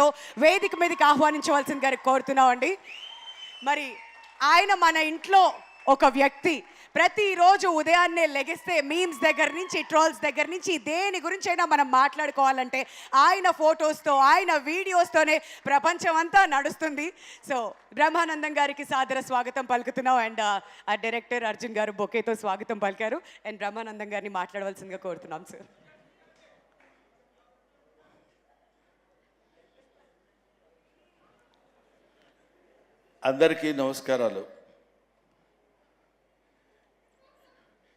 గారితో వేదిక మీదకి ఆహ్వానించవలసింది గారికి కోరుతున్నామండి. మరి ఆయన మన ఇంట్లో ఒక వ్యక్తి ప్రతిరోజు ఉదయాన్నే లెగిస్తే మీమ్స్ దగ్గర నుంచి ట్రోల్స్ దగ్గర నుంచి దేని గురించి అయినా మనం మాట్లాడుకోవాలంటే ఆయన ఫొటోస్తో ఆయన వీడియోస్తోనే ప్రపంచం అంతా నడుస్తుంది. సో బ్రహ్మానందం గారికి సాదర స్వాగతం పలుకుతున్నాం. అండ్ ఆ డైరెక్టర్ అర్జున్ గారు బొకేతో స్వాగతం పలికారు. అండ్ బ్రహ్మానందం గారిని మాట్లాడవలసిందిగా కోరుతున్నాం సార్. అందరికీ నమస్కారాలు.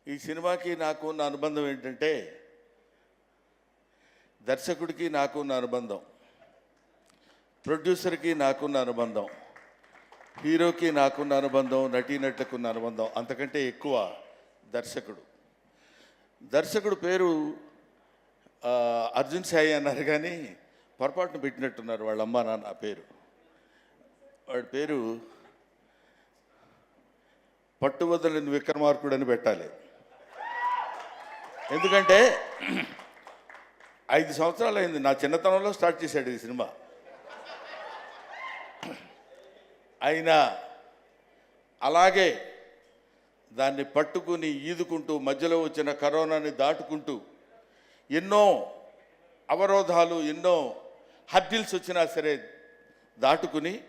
ఈ సినిమాకి నాకు ఉన్న అనుబంధం ఏంటంటే దర్శకుడికి నాకున్న అనుబంధం ప్రొడ్యూసర్కి నాకున్న అనుబంధం హీరోకి నాకున్న అనుబంధం నటీనటులకున్న అనుబంధం అంతకంటే ఎక్కువ దర్శకుడు. దర్శకుడు పేరు అర్జున్ సాయి అన్నారు కానీ పొరపాటున పెట్టినట్టున్నారు వాళ్ళ అమ్మ నాన్న పేరు. వాడి పేరు పట్టువదలని విక్రమార్కుడు అని పెట్టాలి. ఎందుకంటే ఐదు సంవత్సరాలు అయింది నా చిన్నతనంలో స్టార్ట్ చేశాడు ఈ సినిమా. అయినా అలాగే దాన్ని పట్టుకుని ఈదుకుంటూ మధ్యలో వచ్చిన కరోనాని దాటుకుంటూ ఎన్నో అవరోధాలు ఎన్నో హర్డిల్స్ వచ్చినా సరే దాటుకుని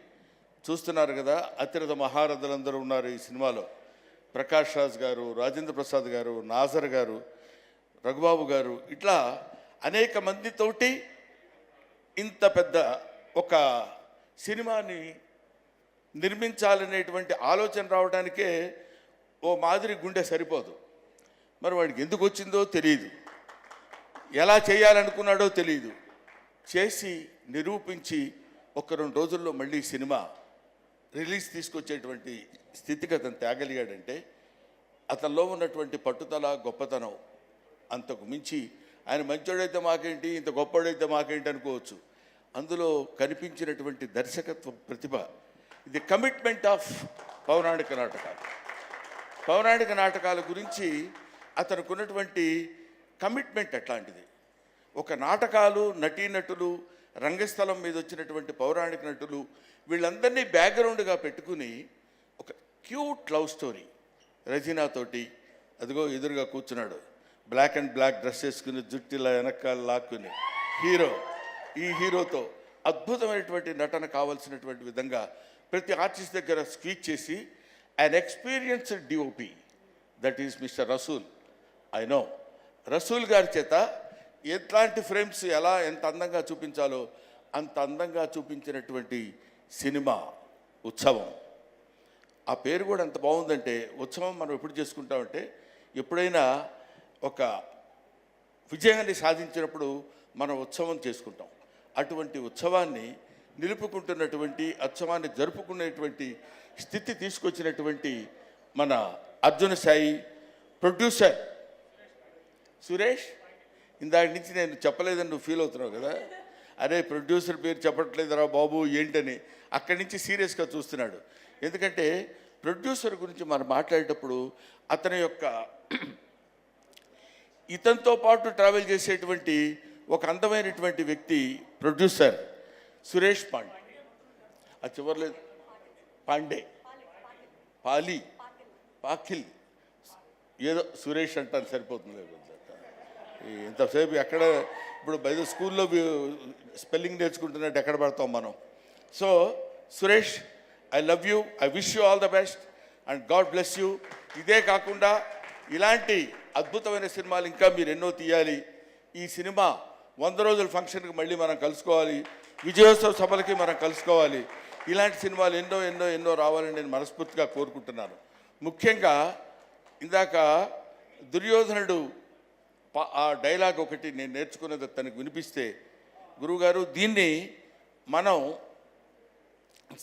చూస్తున్నారు కదా అతిరథ మహారథులందరూ ఉన్నారు ఈ సినిమాలో. ప్రకాష్ రాజ్ గారు రాజేంద్ర ప్రసాద్ గారు నాజర్ గారు రఘుబాబు గారు ఇట్లా అనేక మందితోటి ఇంత పెద్ద ఒక సినిమాని నిర్మించాలనేటువంటి ఆలోచన రావడానికే ఓ మాదిరి గుండె సరిపోదు. మరి వాడికి ఎందుకు వచ్చిందో తెలియదు ఎలా చేయాలనుకున్నాడో తెలియదు చేసి నిరూపించి ఒక రెండు రోజుల్లో మళ్ళీ సినిమా రిలీజ్ తీసుకొచ్చేటువంటి అతను తేగలిగాడంటే అతనిలో ఉన్నటువంటి పట్టుదల గొప్పతనం అంతకు మించి ఆయన మంచోడైతే మాకేంటి ఇంత గొప్పోడైతే మాకేంటి అనుకోవచ్చు. అందులో కనిపించినటువంటి దర్శకత్వ ప్రతిభ ఇది కమిట్మెంట్ ఆఫ్ పౌరాణిక నాటకాలు. పౌరాణిక నాటకాల గురించి అతనుకున్నటువంటి కమిట్మెంట్ అట్లాంటిది. ఒక నాటకాలు నటీనటులు రంగస్థలం మీద వచ్చినటువంటి పౌరాణిక నటులు వీళ్ళందరినీ బ్యాక్గ్రౌండ్గా పెట్టుకుని ఒక క్యూట్ లవ్ స్టోరీ రజీనాతోటి అదిగో ఎదురుగా కూర్చున్నాడు. బ్లాక్ అండ్ బ్లాక్ డ్రెస్ వేసుకుని జుట్టిలా వెనకాల లాక్కుని హీరో ఈ హీరోతో అద్భుతమైనటువంటి నటన కావాల్సినటువంటి విధంగా ప్రతి ఆర్టిస్ట్ దగ్గర స్పీచ్ చేసి un experienced DOP that is mister Rasool I know Rasool గారి చేత ఎట్లాంటి ఫ్రేమ్స్ ఎలా ఎంత అందంగా చూపించాలో అంత అందంగా చూపించినటువంటి సినిమా ఉత్సవం. ఆ పేరు కూడా ఎంత బాగుందంటే ఉత్సవం మనం ఎప్పుడు చేసుకుంటామంటే ఎప్పుడైనా ఒక విజయాన్ని సాధించినప్పుడు మనం ఉత్సవం చేసుకుంటాం. అటువంటి ఉత్సవాన్ని నిలుపుకుంటున్నటువంటి ఉత్సవాన్ని జరుపుకునేటువంటి స్థితి తీసుకొచ్చినటువంటి మన అర్జున సాయి ప్రొడ్యూసర్ సురేష్ ఇందాక నుంచి నేను చెప్పలేదని నువ్వు ఫీల్ అవుతున్నావు కదా? అరే ప్రొడ్యూసర్ పేరు చెప్పట్లేదురా బాబు ఏంటని. అక్కడి నుంచి సీరియస్గా చూస్తున్నాడు. ఎందుకంటే ప్రొడ్యూసర్ గురించి మనం మాట్లాడేటప్పుడు అతని యొక్క ఇతనితో పాటు ట్రావెల్ చేసేటువంటి ఒక అందమైనటువంటి వ్యక్తి ప్రొడ్యూసర్ సురేష్ పాండే. ఆ చివర్లో పాండే. పాలి. పాకిల్. ఏదో సురేష్ అంటాను సరిపోతుంది ఇంతసేపు ఎక్కడ ఇప్పుడు బయట స్కూల్లో స్పెల్లింగ్ నేర్చుకుంటున్నట్టు ఎక్కడ పడతాం మనం? So Suresh I love you I wish you all the best and God bless you ఇదే కాకుండా ఇలాంటి అద్భుతమైన సినిమాలు ఇంకా మీరు ఎన్నో తీయాలి. ఈ సినిమా వంద రోజుల ఫంక్షన్కి మళ్ళీ మనం కలుసుకోవాలి. విజయోత్సవ సభలకి మనం కలుసుకోవాలి. ఇలాంటి సినిమాలు ఎన్నో ఎన్నో ఎన్నో రావాలని నేను మనస్ఫూర్తిగా కోరుకుంటున్నాను. ముఖ్యంగా ఇందాక దుర్యోధనుడు ఆ డైలాగ్ ఒకటి నేను నేర్చుకున్నది తనకు వినిపిస్తే గురువుగారు దీన్ని మనం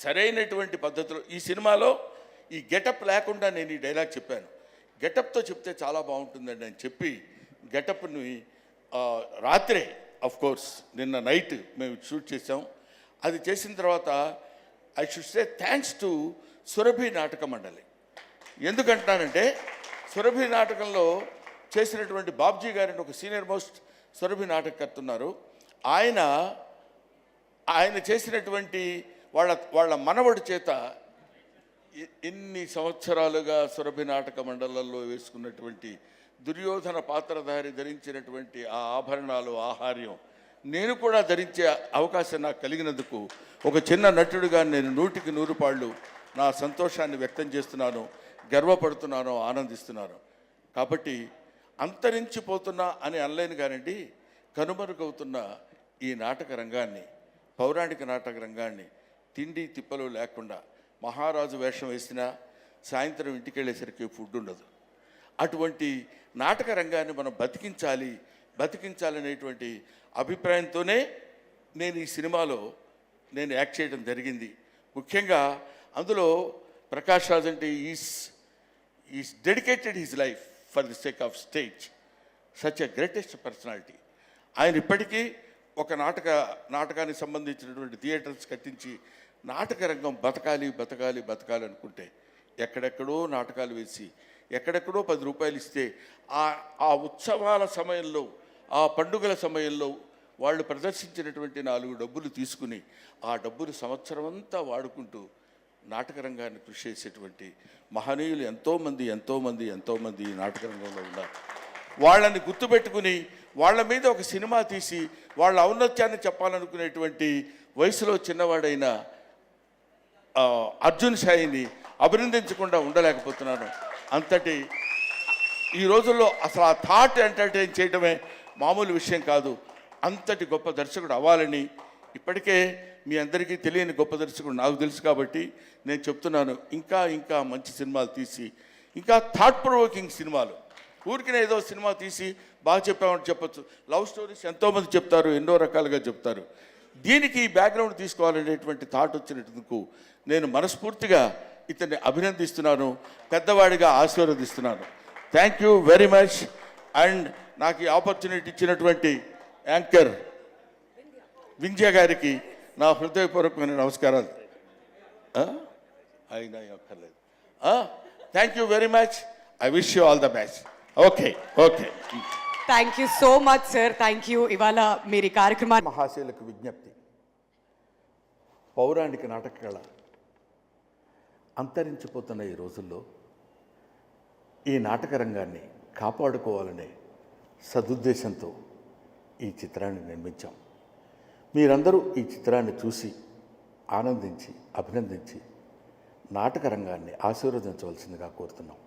సరైనటువంటి పద్ధతిలో ఈ సినిమాలో ఈ గెటప్ లేకుండా నేను ఈ డైలాగ్ చెప్పాను. గెటప్తో చెప్తే చాలా బాగుంటుందండి అని చెప్పి గెటప్ని రాత్రే అఫ్ కోర్స్ నిన్న నైట్ మేము షూట్ చేసాం అది చేసిన తర్వాత I should say thanks to Surabhi Nataka Mandali. ఎందుకంటున్నానంటే సురభి నాటకంలో చేసినటువంటి బాబ్జీ గారిని ఒక సీనియర్ మోస్ట్ సురభి నాటకర్త ఉన్నారు ఆయన ఆయన చేసినటువంటి వాళ్ళ వాళ్ళ మనవడి చేత ఎన్ని సంవత్సరాలుగా సురభి నాటక మండలంలో వేసుకున్నటువంటి దుర్యోధన పాత్రధారి ధరించినటువంటి ఆ ఆభరణాలు ఆహార్యం నేను కూడా ధరించే అవకాశం నాకు కలిగినందుకు ఒక చిన్న నటుడిగా నేను నూటికి నూరు పాళ్ళు నా సంతోషాన్ని వ్యక్తం చేస్తున్నాను గర్వపడుతున్నాను ఆనందిస్తున్నాను. కాబట్టి అంతరించిపోతున్నా అని అనలేను కానివ్వండి కనుమరుగవుతున్న ఈ నాటక రంగాన్ని పౌరాణిక నాటక రంగాన్ని తిండి తిప్పలు లేకుండా మహారాజు వేషం వేసినా సాయంత్రం ఇంటికి వెళ్ళేసరికి ఫుడ్ ఉండదు. అటువంటి నాటక రంగాన్ని మనం బతికించాలి బతికించాలనేటువంటి అభిప్రాయంతోనే నేను ఈ సినిమాలో నేను యాక్ట్ చేయడం జరిగింది. ముఖ్యంగా అందులో ప్రకాష్ రాజ్ అంటే is is dedicated his life. For the sake of stage such a greatest personality ఆయన ఇప్పటికీ ఒక నాటక నాటకానికి సంబంధించినటువంటి థియేటర్స్ కట్టించి నాటక రంగం బతకాలి బతకాలి బతకాలి అనుకుంటే ఎక్కడెక్కడో నాటకాలు వేసి ఎక్కడెక్కడో పది రూపాయలు ఇస్తే ఆ ఆ ఉత్సవాల సమయంలో ఆ పండుగల సమయంలో వాళ్ళు ప్రదర్శించినటువంటి నాలుగు డబ్బులు తీసుకుని ఆ డబ్బులు సంవత్సరం అంతా వాడుకుంటూ నాటక రంగాన్ని కృషి చేసేటువంటి మహనీయులు ఎంతోమంది ఎంతోమంది ఎంతోమంది ఈ నాటక రంగంలో ఉన్నారు. వాళ్ళని గుర్తుపెట్టుకుని వాళ్ళ మీద ఒక సినిమా తీసి వాళ్ళ ఔన్నత్యాన్ని చెప్పాలనుకునేటువంటి వయసులో చిన్నవాడైన అర్జున్ సాయిని అభినందించకుండా ఉండలేకపోతున్నాను. అంతటి ఈ రోజుల్లో అసలు ఆ థాట్ ఎంటర్టైన్ చేయడమే మామూలు విషయం కాదు. అంతటి గొప్ప దర్శకుడు అవ్వాలని ఇప్పటికే మీ అందరికీ తెలియని గొప్ప దర్శకుడు నాకు తెలుసు కాబట్టి నేను చెప్తున్నాను. ఇంకా ఇంకా మంచి సినిమాలు తీసి ఇంకా థాట్ ప్రొవోకింగ్ సినిమాలు. ఊరికిన ఏదో సినిమా తీసి బాగా చెప్పామని చెప్పచ్చు. లవ్ స్టోరీస్ ఎంతోమంది చెప్తారు ఎన్నో రకాలుగా చెప్తారు. దీనికి బ్యాక్గ్రౌండ్ తీసుకోవాలనేటువంటి థాట్ వచ్చినందుకు నేను మనస్ఫూర్తిగా ఇతన్ని అభినందిస్తున్నాను పెద్దవాడిగా ఆశీర్వదిస్తున్నాను. Thank you very much and నాకు ఈ ఆపర్చునిటీ ఇచ్చినటువంటి యాంకర్ వింజయ గారికి నా హృదయపూర్వకమైన నమస్కారాలు? అయినా అక్కర్లేదు. Thank you very much I wish you all the best okay okay thank you so much sir thank you ఇవాళ మీరు ఈ కార్యక్రమాన్ని మహాశయులకు విజ్ఞప్తి. పౌరాణిక నాటక కళ అంతరించిపోతున్న ఈ రోజుల్లో ఈ నాటక రంగాన్ని కాపాడుకోవాలనే సదుద్దేశంతో ఈ చిత్రాన్ని నిర్మించాం. మీరందరూ ఈ చిత్రాన్ని చూసి ఆనందించి అభినందించి నాటక రంగాన్ని ఆశీర్వదించవలసిందిగా కోరుతున్నాం.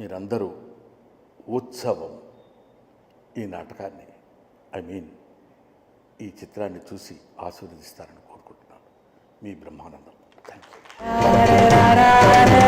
మీరందరూ ఉత్సవం ఈ నాటకాన్ని ఐ మీన్ ఈ చిత్రాన్ని చూసి ఆశీర్వదిస్తారని కోరుకుంటున్నాను. మీ బ్రహ్మానందం. Thank you